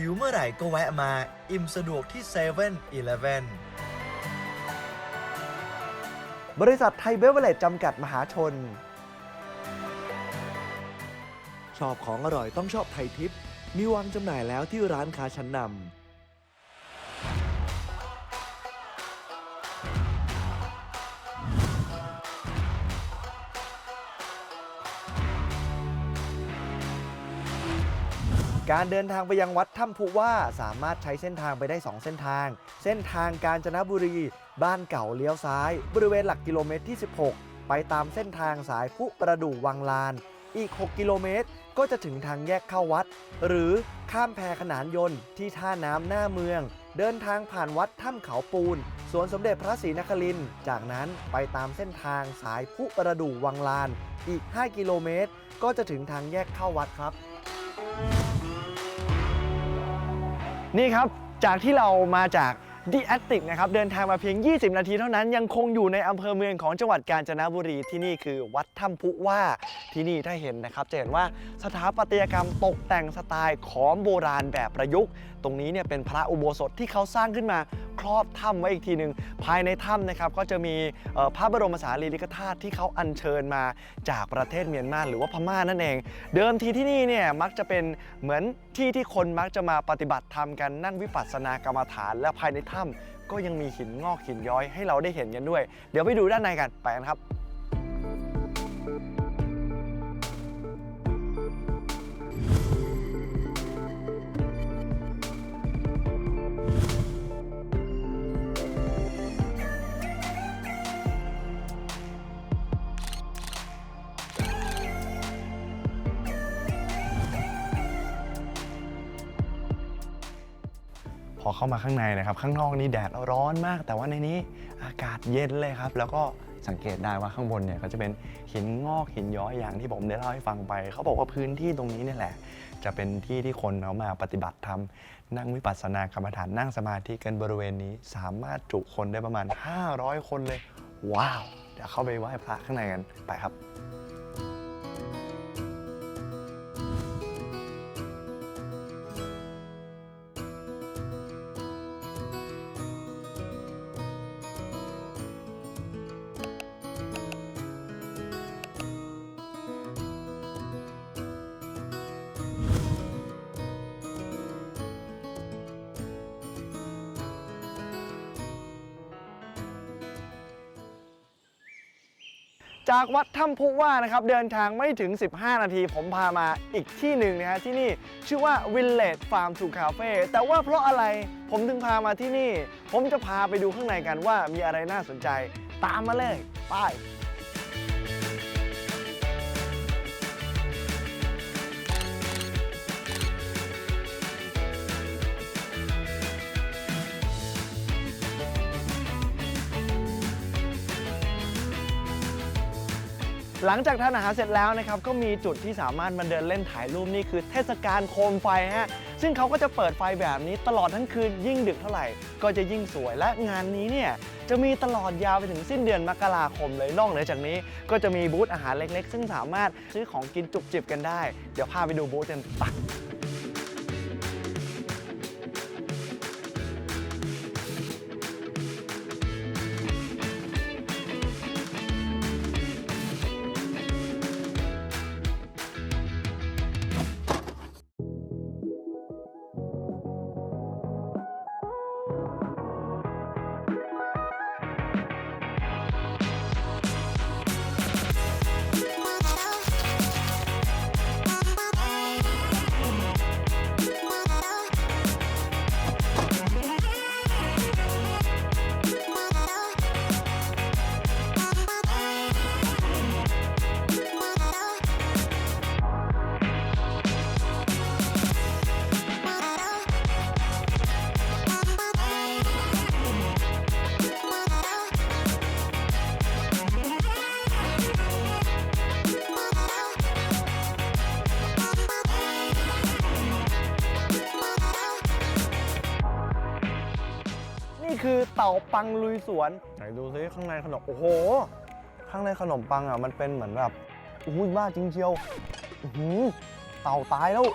หิวเมื่อไหร่ก็แวะมา อิ่มสะดวกที่7 e เ e ่ e อเบริษัทไทยเบเวอร์เลจจำกัดมหาชน ชอบของอร่อยต้องชอบไทยทิป มีวางจำหน่ายแล้วที่ร้านค้าชั้นนำ การเดินทางไปยังวัดถ้ำพุว่าสามารถใช้เส้นทางไปได้ 2 เส้นทาง เส้นทางกาญจนบุรี บ้านเก่าเลี้ยวซ้าย บริเวณหลักกิโลเมตรที่ 16 ไปตามเส้นทางสายพุประดู่วังลาน อีก 6 กิโลเมตร ก็จะถึงทางแยกเข้าวัด หรือข้ามแพขนานยนต์ที่ท่าน้ำหน้าเมือง เดินทางผ่านวัดถ้ำเขาปูน สวนสมเด็จพระศรีนครินทร์จากนั้นไปตามเส้นทางสายพุประดู่วังลาน อีก 5 กิโลเมตร ก็จะถึงทางแยกเข้าวัดครับ นี่ครับจากที่เรามาจาก ดีแอตติกนะครับเดินทางมาเพียง 20 นาทีเท่านั้นยังคงอยู่ในอำเภอเมืองของจังหวัดกาญจนบุรีที่นี่คือวัดถ้ำพุว่าที่นี่ถ้าเห็นนะครับ จะเห็นว่าสถาปัตยกรรมตกแต่งสไตล์ของโบราณแบบประยุกต์ ตรงนี้เนี่ยเป็นพระอุโบสถที่เขาสร้างขึ้นมาครอบถ้ำไว้อีกทีหนึ่งภายในถ้ำนะครับก็จะมีพระบรมสารีริกธาตุที่เขาอัญเชิญมาจากประเทศเมียนมาหรือว่าพม่านั่นเอง เดิมทีที่นี่เนี่ยมักจะเป็นเหมือนที่ที่คนมักจะมาปฏิบัติธรรมกันนั่งวิปัสสนากรรมฐานและภายในถ้ำก็ยังมีหินงอกหินย้อยให้เราได้เห็นกันด้วย เดี๋ยวไปดูด้านในกันไปกันครับ พอเข้ามาข้างในนะครับ ข้างนอกนี่แดดร้อนมาก แต่ว่าในนี้อากาศเย็นเลยครับ แล้วก็สังเกตได้ว่าข้างบนเนี่ยก็จะเป็นหินงอกหินย้อยอย่างที่ผมได้เล่าให้ฟังไป เขาบอกว่าพื้นที่ตรงนี้เนี่ยแหละ จะเป็นที่ที่คนเขามาปฏิบัติธรรมนั่งวิปัสสนากรรมฐานนั่งสมาธิกันบริเวณนี้ สามารถจุคนได้ประมาณ 500 คนเลย ว้าว เดี๋ยวเข้าไปไหว้พระข้างในกันไปครับ จากวัดถ้ำพุว่านะครับเดินทางไม่ถึง 15 นาที ผมพามาอีกที่หนึ่งนะฮะที่นี่ชื่อว่า Village Farm to Cafe แต่ว่าเพราะอะไรผมถึงพามาที่นี่ ผมจะพาไปดูข้างในกันว่ามีอะไรน่าสนใจ ตามมาเลยไป หลังจากทานอาหารเสร็จแล้วนะครับก็มีจุดที่สามารถมาเดินเล่นถ่ายรูปนี่คือเทศกาลโคมไฟฮะซึ่งเขาก็จะเปิดไฟแบบนี้ตลอดทั้งคืนยิ่งดึกเท่าไหร่ ก็จะยิ่งสวยและงานนี้เนี่ยจะมีตลอดยาวไปถึงสิ้นเดือนมกราคมเลยนอกเหนือจากนี้ ก็จะมีบูธอาหารเล็ก ๆ ซึ่งสามารถซื้อของกินจุบจิบกันได้ เดี๋ยวพาไปดูบูธกันไป นี่คือเต่าปังลุยสวน ไหนดูซิข้างในขนม โอ้โห ข้างในขนมปังอะมันเป็นเหมือนแบบอุ้ยบ้าจริงเชียวอื้อหือเต่าตายแล้ว